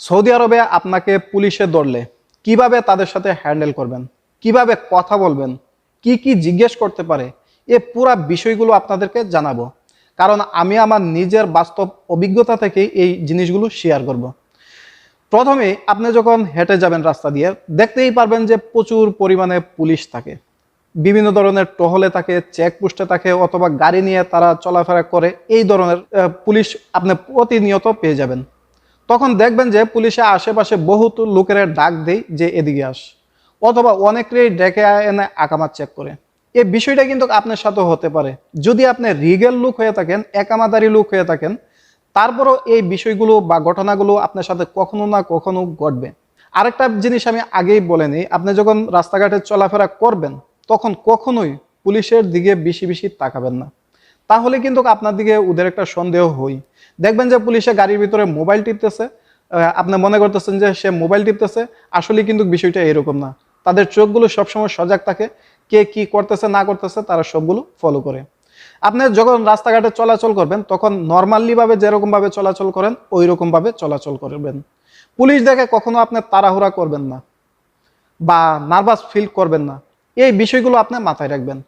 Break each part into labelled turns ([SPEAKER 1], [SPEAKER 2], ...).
[SPEAKER 1] Saudi আরবে আপনাকে পুলিশে ধরলে কীভাবে তাদের সাথে হ্যান্ডেল করবেন? কীভাবে কথা বলবেন? কি কি জিজ্ঞেস করতে পারে? এ পুরা বিষয়গুলো আপনাদেরকে জানাব। কারণ আমি আমার নিজের বাস্তব অভিজ্ঞতা থেকে এই জিনিসগুলো শেয়ার করব। প্রথমে আপনি যখন হেঁটে যাবেন রাস্তা দিয়ে, দেখতেই পারবেন যে প্রচুর পরিমাণে পুলিশ থাকে। বিভিন্ন ধরনের টহলে থাকে চেকপোস্টে থাকে, অথবা গাড়ি নিয়ে তারা চলাফেরা করে, এই ধরনের পুলিশ আপনি প্রতিনিয়ত পেয়ে যাবেন। তখন দেখবেন যে পুলিশে আশেপাশে বহুত লোকের ডাক দেই যে এদিকে আস। অথবা অনেকেই ডেকে এনে আকামাত চেক করে। এই বিষয়টা কিন্তু আপনার সাথে হতে পারে। যদি আপনি রিগেল লুক হয়ে থাকেন, একামাদারি লুক হয়ে থাকেন, তারপরও এই বিষয়গুলো বা ঘটনাগুলো আপনার সাথে কখনো না কখনো ঘটবে। আরেকটা জিনিস আমি আগেই বলে নিই, আপনি যখন রাস্তাঘাটে চলাফেরা করবেন, তখন কখনোই পুলিশের দিকে বেশি বেশি তাকাবেন না। তাহলে কিন্তু আপনার দিকে ওদের একটা সন্দেহ হই। দেখবেন যে পুলিশে গাড়ির ভিতরে মোবাইল টিপতেছে আপনি মনে করতেছেন যে সে মোবাইল টিপতেছে আসলে কিন্তু বিষয়টা এরকম না। তাদের চোখগুলো সবসময় সজাগ থাকে, কে কি করতেছে, না করতেছে, তারা সবগুলো ফলো করে। আপনি যখন রাস্তাঘাটে চলাচল করবেন, তখন নর্মালি ভাবে যেরকম ভাবে চলাচল করেন ওই রকম ভাবে চলাচল করবেন। পুলিশ দেখে কখনো আপনি তাড়াহুড়া করবেন না বা নার্ভাস ফিল করবেন না। এই বিষয়গুলো আপনি মাথায় রাখবেন।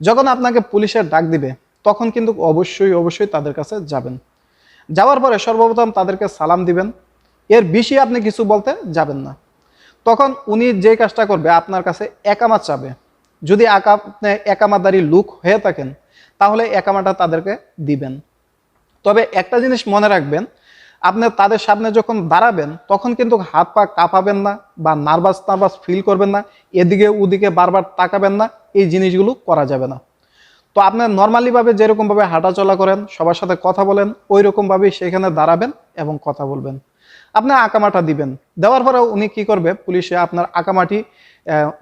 [SPEAKER 1] যখন আপনাকে পুলিশের ডাক দিবে, তখন কিন্তু অবশ্যই অবশ্যই তাদের কাছে যাবেন। যাওয়ার পরে সর্বপ্রথম তাদেরকে সালাম দিবেন। এর বেশি আপনি কিছু বলতে যাবেন না। তখন উনি যে কাজটা করবে, আপনার কাছে একামাত চাবে। যদি আপনি একামাদারি লুক হয়ে থাকেন, তাহলে একামাটা তাদেরকে দিবেন। তবে একটা জিনিস মনে রাখবেন, আপনি তাদের সামনে যখন দাঁড়াবেন, তখন কিন্তু হাত পা কাঁপাবেন না বা নার্ভাস নার্ভাস ফিল করবেন না। এদিকে ওদিকে বারবার তাকাবেন না, এই জিনিসগুলো করা যাবে না। তো আপনি নর্মালিভাবে যেরকমভাবে হাঁটাচলা করেন, সবার সাথে কথা বলেন ওই রকমভাবেই সেখানে দাঁড়াবেন এবং কথা বলবেন। আপনি আঁকামাটা দিবেন। দেওয়ার পরে উনি কি করবে? পুলিশে আপনার আঁকামাটি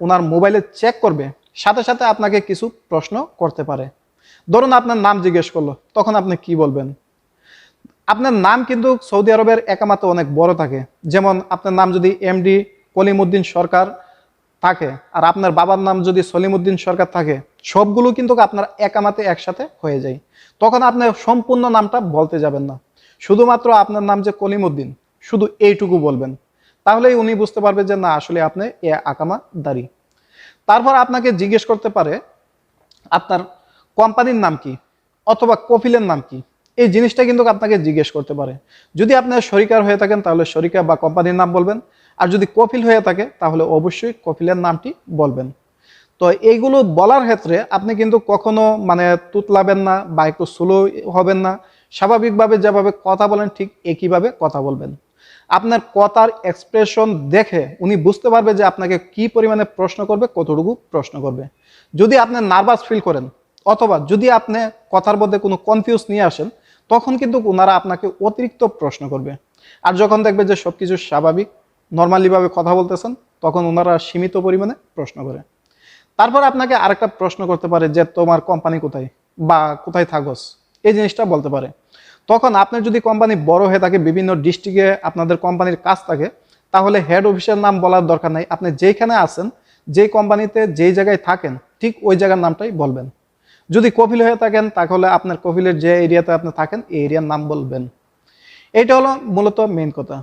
[SPEAKER 1] ওনার মোবাইলে চেক করবে। সাথে সাথে আপনাকে কিছু প্রশ্ন করতে পারে। ধরুন আপনার নাম জিজ্ঞেস করল, তখন আপনি কি বলবেন? আপনার নাম কিন্তু সৌদি আরবের একামাতে অনেক বড় থাকে। যেমন আপনার নাম যদি এমডি কলিমুদ্দিন সরকার থাকে, আর আপনার বাবার নাম যদি সলিমুদ্দিন সরকার থাকে সবগুলো কিন্তু আপনার একামাতে একসাথে হয়ে যায়। তখন আপনি সম্পূর্ণ নামটা বলতে যাবেন না। শুধুমাত্র আপনার নাম যে কলিমুদ্দিন, শুধু এইটুকু বলবেন। তাহলেই উনি বুঝতে পারবে যে না, আসলে আপনি এ আকামা দাঁড়ি তারপর আপনাকে জিজ্ঞেস করতে পারে, আপনার কোম্পানির নাম কি অথবা কফিলের নাম কি? এই জিনিসটা কিন্তু আপনাকে জিজ্ঞেস করতে পারে। যদি আপনার শরিকার হয়ে থাকেন, তাহলে শরিকা বা কোম্পানির নাম বলবেন। আর যদি কফিল হয়ে থাকে, তাহলে অবশ্যই কফিলের নামটি বলবেন। তো এইগুলো বলার ক্ষেত্রে আপনি কিন্তু কখনো মানে তুতলাবেন না বা একটু স্লো হবেন না। স্বাভাবিকভাবে যেভাবে কথা বলেন, ঠিক একইভাবে কথা বলবেন। আপনার কথার এক্সপ্রেশন দেখে উনি বুঝতে পারবে যে আপনাকে কি পরিমাণে প্রশ্ন করবে, কতটুকু প্রশ্ন করবে। যদি আপনি নার্ভাস ফিল করেন, অথবা যদি আপনি কথার মধ্যে কোনো কনফিউজ নিয়ে আসেন, তখন কিন্তু ওনারা আপনাকে অতিরিক্ত প্রশ্ন করবে। আর যখন দেখবে যে সব কিছু স্বাভাবিক নর্মালিভাবে কথা বলতেছেন, তখন ওনারা সীমিত পরিমাণে প্রশ্ন করে। তারপর আপনাকে আরেকটা প্রশ্ন করতে পারে যে তোমার কোম্পানি কোথায় বা কোথায় থাকোস? এই জিনিসটা বলতে পারে। তখন আপনার যদি কোম্পানি বড় হয়ে থাকে, বিভিন্ন ডিস্ট্রিক্টে আপনাদের কোম্পানির কাজ থাকে, তাহলে হেড অফিসের নাম বলার দরকার নাই। আপনি যেখানে আছেন, যেই কোম্পানিতে যেই জায়গায় থাকেন, ঠিক ওই জায়গার নামটাই বলবেন। যদি কফিল হয়ে থাকেন, তাহলে আপনার কফিলের যে এরিয়াতে আপনি থাকেন, এই এরিয়ার নাম বলবেন। এইটা হলো মূলত মেন কথা।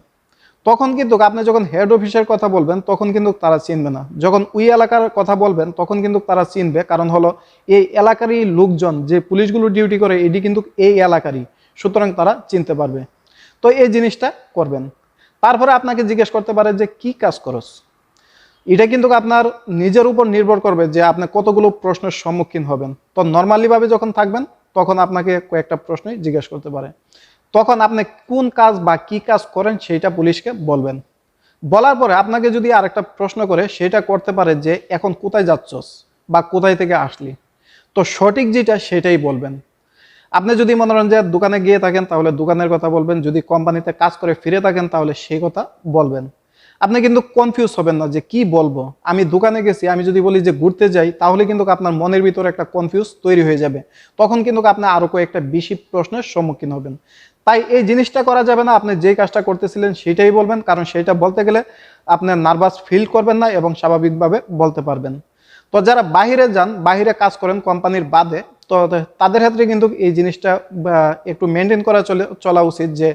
[SPEAKER 1] তখন কিন্তু আপনি যখন হেড অফিসের কথা বলবেন, তখন কিন্তু তারা চিনবে না। যখন ওই এলাকার কথা বলবেন, তখন কিন্তু তারা চিনবে। কারণ হলো, এই এলাকারই লোকজন, যে পুলিশগুলো ডিউটি করে, এটি কিন্তু এই এলাকারই। সুতরাং তারা চিনতে পারবে। তো এই জিনিসটা করবেন। তারপরে আপনাকে জিজ্ঞেস করতে পারে যে, কি কাজ করস? এটা কিন্তু আপনার নিজের উপর নির্ভর করবে যে আপনি কতগুলো প্রশ্নের সম্মুখীন হবেন। তো নর্মালিভাবে যখন থাকবেন, তখন আপনাকে কয়েকটা প্রশ্নই জিজ্ঞেস করতে পারে। তখন আপনি কোন কাজ বা কি কাজ করেন সেইটা পুলিশকে বলবেন। বলার পরে আপনাকে যদি আরেকটা প্রশ্ন করে, সেটা করতে পারে যে, এখন কোথায় যাচ্ছস বা কোথায় থেকে আসলি? তো সঠিক যেটা সেটাই বলবেন। আপনি যদি মনে করেন যে, দোকানে গিয়ে থাকেন, তাহলে দোকানের কথা বলবেন। যদি কোম্পানিতে কাজ করে ফিরে থাকেন, তাহলে সেই কথা বলবেন। আপনি কিন্তু কনফিউজ হবেন না যে, কি বলব? আমি দোকানে গেছি, আমি যদি বলি যে, ঘুরতে যাই, তাহলে কিন্তু আপনার মনের ভিতরে একটা কনফিউজ তৈরি হয়ে যাবে। তখন কিন্তু আপনি আরও কয়েকটা বেশি প্রশ্নের সম্মুখীন হবেন। তাই এই জিনিসটা করা যাবে না। আপনি যে কাজটা করতেছিলেন সেটাই বলবেন, কারণ সেটা বলতে গেলে আপনার নার্ভাস ফিল করবেন না এবং স্বাভাবিকভাবে বলতে পারবেন। তো যারা বাহিরে যান, বাহিরে কাজ করেন কোম্পানির বাদে, তো তাদের ক্ষেত্রে কিন্তু এই জিনিসটা একটু মেনটেন করা চলে, চলা উচিত যে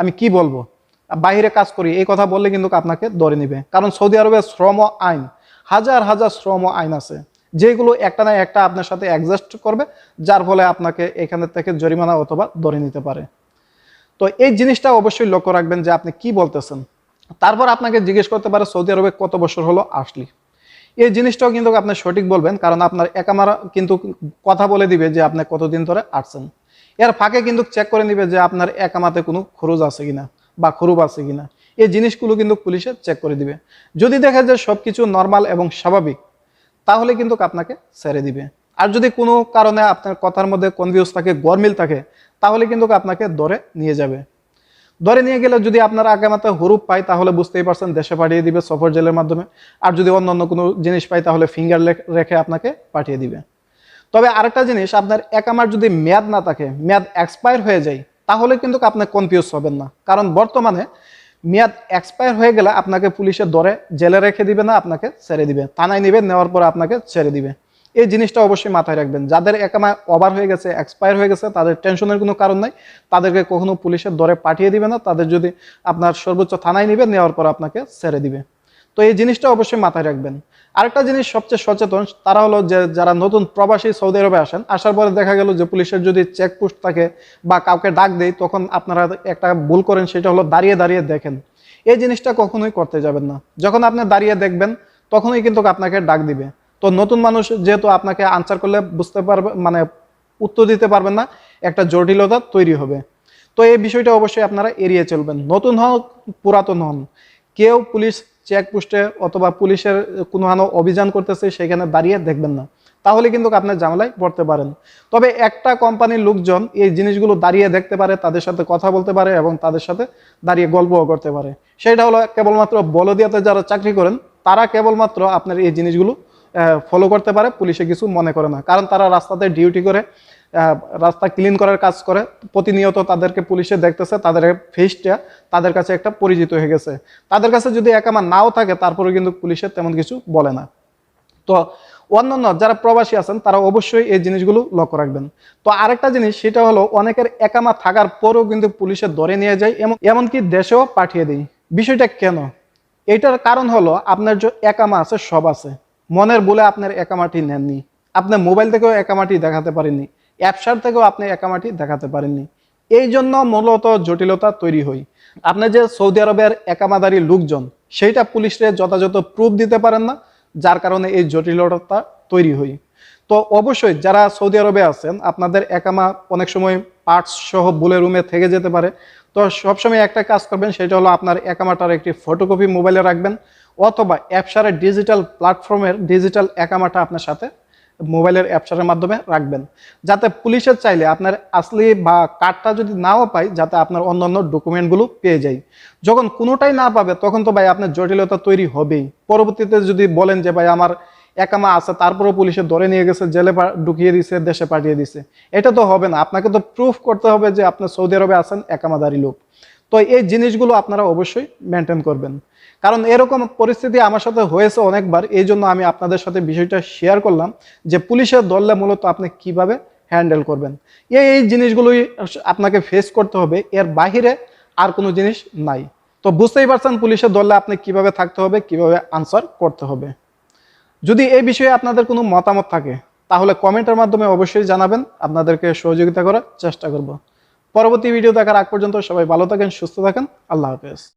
[SPEAKER 1] আমি কি বলব? বাহিরে কাজ করি, এই কথা বললে কিন্তু আপনাকে ধরে নিবে। কারণ সৌদি আরবের শ্রম আইন, হাজার হাজার শ্রম আইন আছে। যেগুলো একটা না একটা আপনার সাথে অ্যাডজাস্ট করবে, যার ফলে আপনাকে এখানে থেকে জরিমানা অথবা ধরে নিতে পারে। তো এই জিনিসটা অবশ্যই লক্ষ্য রাখবেন যে আপনি কি বলতেছেন। তারপর আপনাকে জিজ্ঞেস করতে পারে, সৌদি আরবে কত বছর হলো আসলি? এই জিনিসটাও কিন্তু আপনি সঠিক বলবেন, কারণ আপনার একামারা কিন্তু কথা বলে দিবে যে আপনি কতদিন ধরে আসছেন। এর ফাঁকে কিন্তু চেক করে নিবে যে আপনার একামাতে কোনো খরচ আছে কিনা বা খরুব আছে কিনা। এই জিনিসগুলো কিন্তু পুলিশে চেক করে দিবে। যদি দেখে যে সবকিছু নর্মাল এবং স্বাভাবিক, তাহলে কিন্তু আপনাকে ছেড়ে দিবে। আর যদি কোনো কারণে আপনার কথার মধ্যে কনফিউজ থাকে, গরমিল থাকে, তাহলে কিন্তু আপনাকে দরে নিয়ে যাবে। ধরে নিয়ে গেলে যদি আপনার আগামাতে হরুপ পায়, তাহলে বুঝতেই পারছেন, দেশে পাঠিয়ে দিবে সফর জেলের মাধ্যমে। আর যদি অন্য অন্য কোনো জিনিস পায়, তাহলে ফিঙ্গার রেখে আপনাকে পাঠিয়ে দিবে। তবে আরেকটা জিনিস, আপনার একামার যদি মেয়াদ না থাকে, মেয়াদ এক্সপায়ার হয়ে যায়, তাহলে কিন্তু আপনি কনফিউজ হবেন না। কারণ বর্তমানে মেয়াদ এক্সপায়ার হয়ে গেলে আপনাকে পুলিশে দরে জেলে রেখে দিবে না, আপনাকে ছেড়ে দিবে। থানায় নিবে, নেওয়ার পর আপনাকে ছেড়ে দিবে। এই জিনিসটা অবশ্যই মাথায় রাখবেন। যাদের একামা ওভার হয়ে গেছে এক্সপায়ার হয়ে গেছে, তাদের টেনশনের কোনো কারণ নাই। তাদেরকে কখনো পুলিশের দরে পাঠিয়ে দিবে না। তাদের যদি আপনার সর্বোচ্চ থানায় নিবে, নেওয়ার পর আপনাকে ছেড়ে দিবে। তো এই জিনিসটা অবশ্যই মাথায় রাখবেন। আরেকটা জিনিস সবচেয়ে সচেতন, তারা হলো যে, যারা নতুন প্রবাসী সৌদি আরবে আসেন, আসার পরে দেখা গেল যে, পুলিশের যদি চেকপোস্ট থাকে বা কাউকে ডাক দেয়, তখন আপনারা একটা ভুল করেন, সেটা হলো দাঁড়িয়ে দাঁড়িয়ে দেখেন। এই জিনিসটা কখনোই করতে যাবেন না। যখন আপনি দাঁড়িয়ে দেখবেন, তখনই কিন্তু আপনাকে ডাক দিবে। তো নতুন মানুষ যেহেতু আপনাকে আনসার করলে বুঝতে পারবে মানে উত্তর দিতে পারবেন না, একটা জটিলতা তৈরি হবে। তো এই বিষয়টা অবশ্যই আপনারা এড়িয়ে চলবেন। নতুন হন, পুরাতন হন। কেউ পুলিশ চেকপোস্টে অথবা পুলিশের কোনো অভিযান করতেছে, সেখানে দাঁড়িয়ে দেখবেন না। তাহলে কিন্তু আপনার ঝামেলায় পড়তে পারেন। তবে একটা কোম্পানির লোকজন এই জিনিসগুলো দাঁড়িয়ে দেখতে পারে, তাদের সাথে কথা বলতে পারে এবং তাদের সাথে দাঁড়িয়ে গল্পও করতে পারে। সেটা হলো কেবলমাত্র বলদিয়াতে যারা চাকরি করেন, তারা কেবলমাত্র আপনার এই জিনিসগুলো ফলো করতে পারে, পুলিশে কিছু মনে করে না। কারণ তারা রাস্তাতে ডিউটি করে রাস্তা ক্লিন করার কাজ করে। প্রতিনিয়ত তাদেরকে পুলিশে দেখতেছে, তাদের ফেসটা তাদের কাছে একটা পরিচিত হয়ে গেছে। তাদের কাছে যদি একামা নাও থাকে তারপরে কিন্তু পুলিশের তেমন কিছু বলে না। তো অন্যান্য যারা প্রবাসী আছেন, তারা অবশ্যই এই জিনিসগুলো লক্ষ্য রাখবেন। তো আরেকটা জিনিস, সেটা হলো অনেকের একামা থাকার পরেও কিন্তু পুলিশে ধরে নিয়ে যায়, এমন, এমনকি দেশেও পাঠিয়ে দেয়। বিষয়টা কেন? এটার কারণ হলো আপনার যে একামা আছে, সব আছে। মনের বলে আপনার একামাটি নেননি। আপনার মোবাইল থেকেও একামাটি দেখাতে পারেননি। অ্যাপসার থেকেও আপনি একামাটি দেখাতে পারেননি। এই জন্য মূলত জটিলতা তৈরি হয়। আপনি যে সৌদি আরবের একামাদারি লোকজন, সেইটা পুলিশে যথাযথ প্রুফ দিতে পারেন না, যার কারণে এই জটিলতা তৈরি হয়। তো অবশ্যই যারা সৌদি আরবে আছেন, আপনাদের একামা অনেক সময় পার্টস সহ বুলে রুমে থেকে যেতে পারে। তো সবসময় একটা কাজ করবেন, সেটা হলো আপনার একামাটার একটি ফটোকপি মোবাইলে রাখবেন। অথবা অ্যাপসারের ডিজিটাল প্ল্যাটফর্মের ডিজিটাল একামাটা আপনার সাথে মোবাইলের অ্যাপসারের মাধ্যমে রাখবেন। যাতে পুলিশের চাইলে আপনার আসলি বা কার্ডটা যদি নাও পাই, যাতে আপনার অন্যান্য ডকুমেন্টগুলো পেয়ে যায়। যখন কোনোটাই না পাবে, তখন তো ভাই আপনার জটিলতা তৈরি হবেই। পরবর্তীতে যদি বলেন যে, ভাই, আমার একামা আছে, তারপরেও পুলিশে ধরে নিয়ে গেছে, জেলে ঢুকিয়ে দিছে, দেশে পাঠিয়ে দিছে। এটা তো হবে না। আপনাকে তো প্রুফ করতে হবে যে, আপনি সৌদি আরবে আছেন, একামাদারি লোক। তো এই জিনিসগুলো আপনারা অবশ্যই মেনটেন করবেন। কারণ এরকম পরিস্থিতি আমার সাথে হয়েছে অনেকবার, এই জন্য আমি আপনাদের সাথে বিষয়টা শেয়ার করলাম যে পুলিশের দললে মূলত আপনি কীভাবে হ্যান্ডেল করবেন। এই এই জিনিসগুলোই আপনাকে ফেস করতে হবে, এর বাহিরে আর কোনো জিনিস নাই। তো বুঝতেই পারছেন পুলিশের দলে আপনি কীভাবে থাকতে হবে, কীভাবে আনসার করতে হবে। যদি এই বিষয়ে আপনাদের কোনো মতামত থাকে, তাহলে কমেন্টের মাধ্যমে অবশ্যই জানাবেন, আপনাদেরকে সহযোগিতা করার চেষ্টা করব। পরবর্তী ভিডিও দেখার আগ পর্যন্ত সবাই ভালো থাকেন সুস্থ থাকেন। আল্লাহ হাফেজ।